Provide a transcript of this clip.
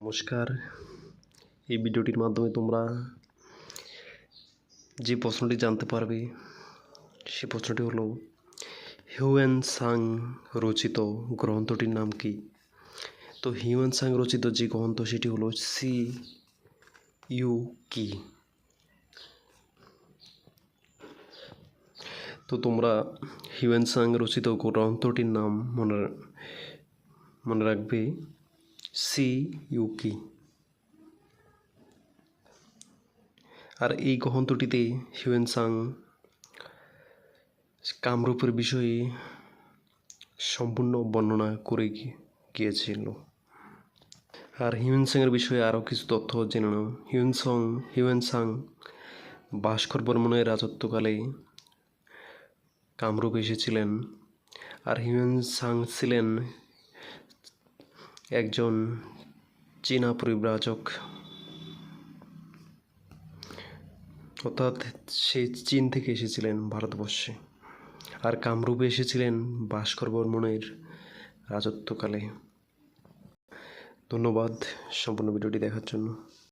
নমস্কার। এই ভিডিওটির মাধ্যমে তোমরা যে প্রশ্নটি জানতে পারবে, সে প্রশ্নটি হলো, হিউয়েন সাং রচিত গ্রন্থটির নাম কি? তো হিউয়েন সাং রচিত যে গ্রন্থ, সেটি হলো সি ইউ কি? তো তোমরা হিউয়েন সাং রচিত গ্রন্থটির নাম মনে মনে রাখবে সি ইউকি আর এই গ্রন্থটিতে হিউয়েন সাং কামরূপের বিষয়ে সম্পূর্ণ বর্ণনা করে গিয়েছিল। আর হিউয়েন সাংয়ের বিষয়ে আরও কিছু তথ্য জেনে নাও। Hiuen Tsang, Hiuen Tsang, Bhaskar বর্মনের রাজত্বকালে কামরূপ এসেছিলেন। আর হিউয়েন সাং ছিলেন একজন চীনা পরিব্রাজক। অর্থাৎ সে চীন থেকে এসেছিলেন ভারতবর্ষে। আর কামরূপে এসেছিলেন ভাস্কর বর্মনের রাজত্বকালে। ধন্যবাদ সম্পূর্ণ ভিডিওটি দেখার জন্য।